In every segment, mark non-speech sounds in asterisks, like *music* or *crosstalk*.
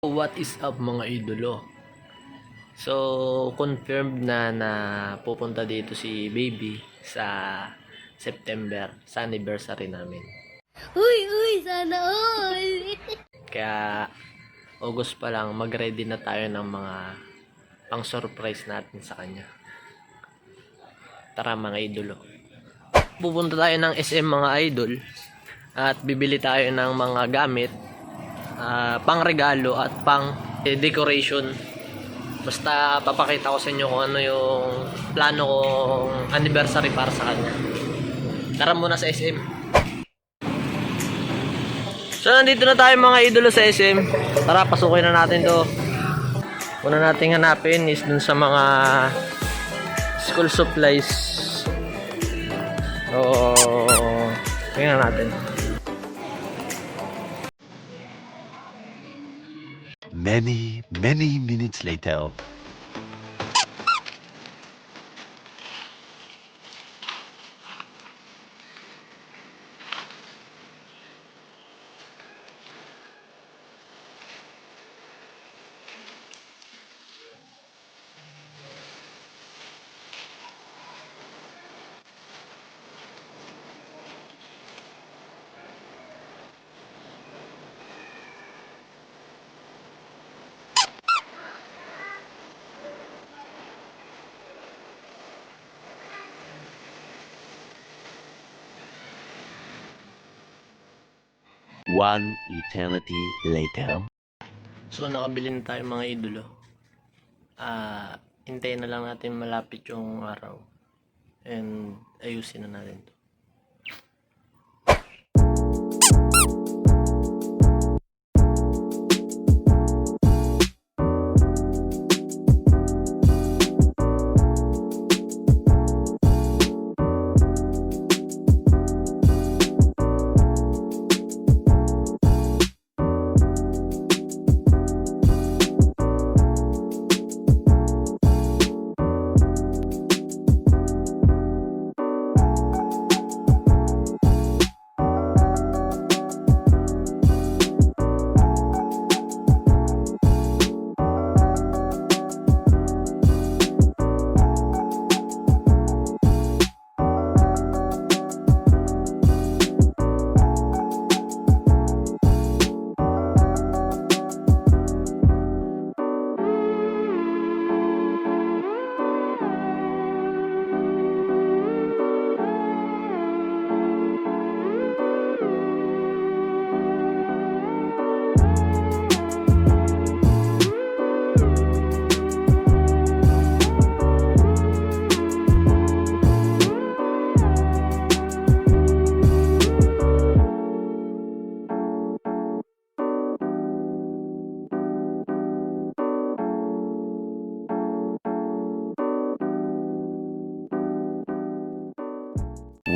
What is up mga idolo? So, confirmed na na pupunta dito si baby sa September, sa anniversary namin. Uy, uy, sana all. *laughs* Kaya, August pa lang, mag-ready na tayo ng mga pang surprise natin sa kanya. Tara mga idolo. Pupunta tayo ng SM mga idol at bibili tayo ng mga gamit ah, pang regalo at pang decoration. Basta papakita ko sa inyo kung ano yung plano kong anniversary para sa kanya. Tara muna sa SM. So nandito na tayo mga idolo sa SM. Tara, pasukin na natin to. Una nating hanapin is dun sa mga school supplies. So, tingnan natin. Many, many minutes later. One eternity later. So, nakabili na tayo mga idolo. Ah, hintayin na lang natin malapit yung araw. And ayusin na natin to.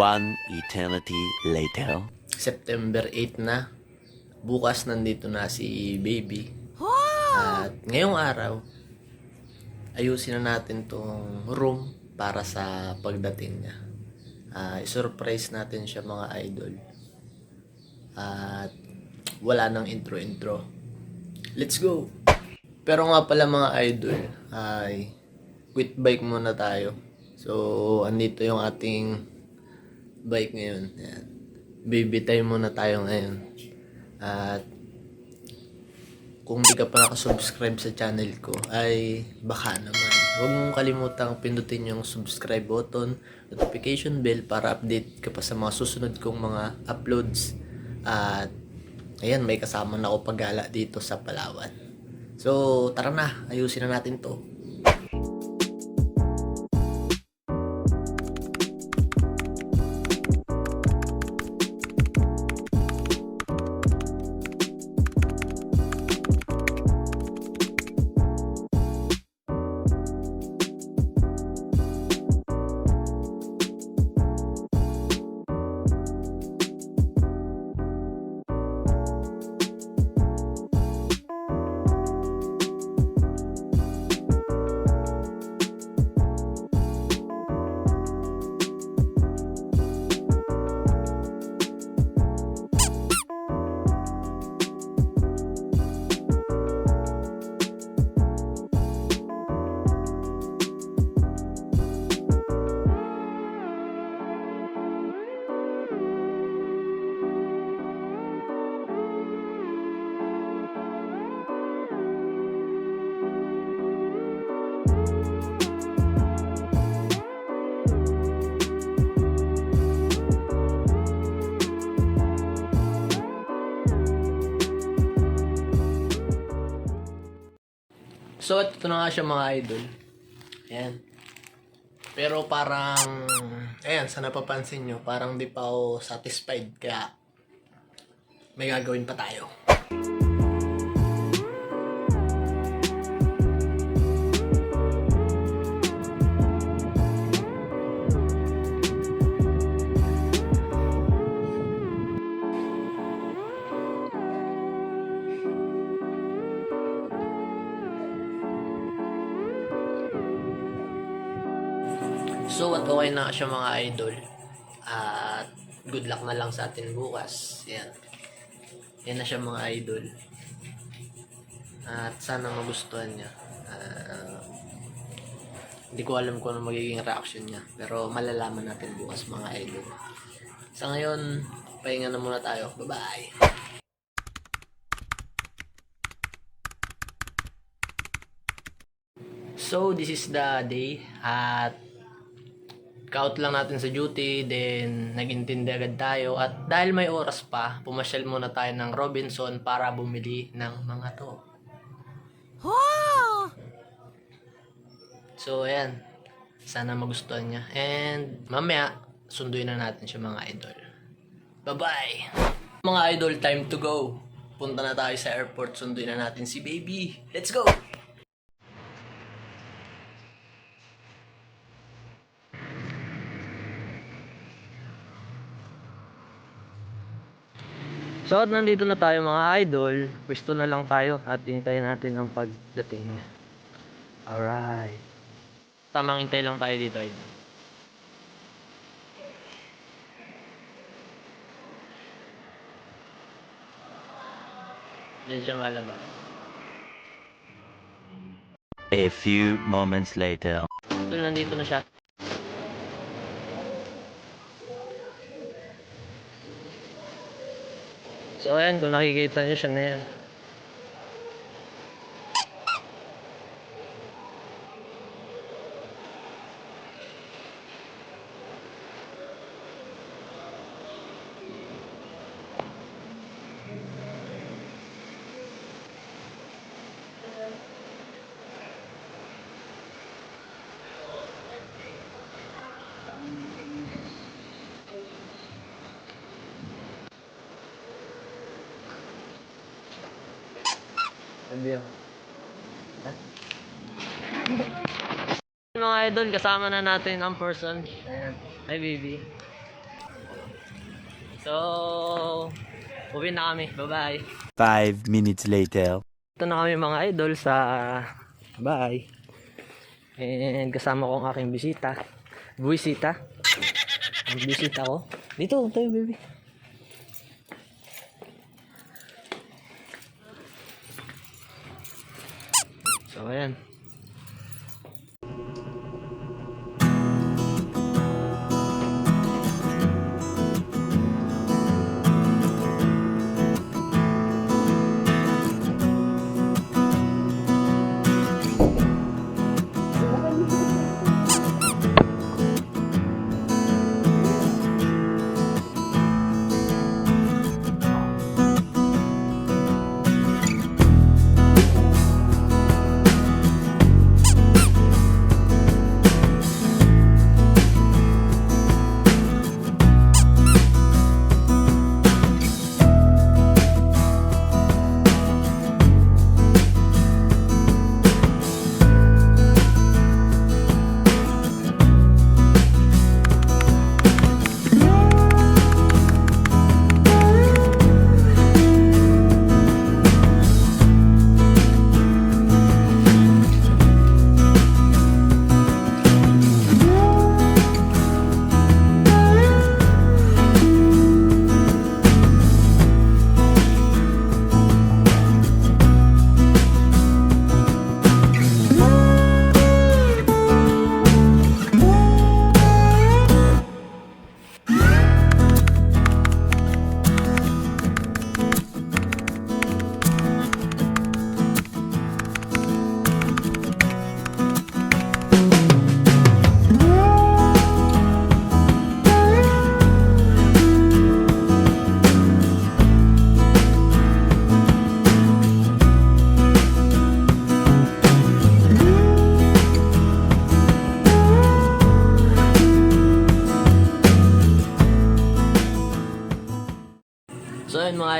One eternity later. September 8 na. Bukas nandito na si baby. At ngayong araw, ayusin na natin tong room para sa pagdating niya. Ah, i-surprise natin siya mga idol. At wala nang intro-intro. Let's go! Pero nga pala mga idol, ay quit bike muna tayo. So, andito yung ating bike ngayon. Yan. Baby muna tayo ngayon. At kung di ka pa nakasubscribe sa channel ko, ay baka naman. Huwag mong kalimutang pindutin yung subscribe button, notification bell para update ka pa sa mga susunod kong mga uploads. At ayan, may kasama na ako paggala dito sa Palawan. So, tara na, ayusin na natin to. So, ito na nga siya mga idol. Ayan. Pero parang, ayan, sa napapansin nyo, parang di pa ako satisfied. Kaya, may gagawin pa tayo. So, at okay na siya mga idol. At good luck na lang sa atin bukas. Yan. Yan na siya mga idol. At sana magustuhan niya. Ah, hindi ko alam kung ano magiging reaction niya. Pero malalaman natin bukas mga idol. Sa ngayon, pahinga na muna tayo. Bye-bye! So, this is the day at Kaut lang natin sa duty, then nag-intindi agad tayo. At dahil may oras pa, pumasyal muna tayo ng Robinson para bumili ng mga to. So, ayan. Sana magustuhan niya. And mamaya, sunduin na natin siya mga idol. Bye-bye! Mga idol, time to go. Punta na tayo sa airport, sunduin na natin si baby. Let's go! So, nandito na tayo mga idol. Pwesto na lang tayo at hintayin natin ang pagdating niya. Alright. Tamang hintay lang tayo dito, idol. Diyan siya malabas. A few moments later. So, nandito na siya. So, ayan, kung nakikita niyo siya na yan. Sabi ako. Mga idol, kasama na natin ang person. Ayan. Hi, baby. So, uwi na kami. Bye-bye. Five minutes later. Ito na kami mga idol sa bye. And kasama ko ang aking bisita. Buwisita. Ang bisita ko. Dito, tayo baby. Ayan.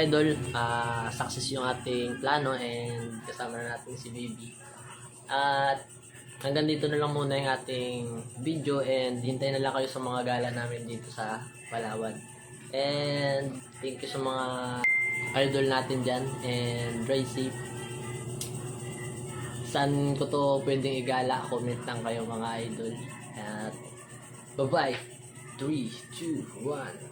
Idol, ah, success yung ating plano and kasama na natin si baby. At hanggang dito na lang muna yung ating video and hintayin na lang kayo sa mga gala namin dito sa Palawan. And thank you sa mga idol natin dyan and drive safe. Saan ko to pwedeng igala? Comment lang kayo mga idol. At bye-bye. 3, 2, 1.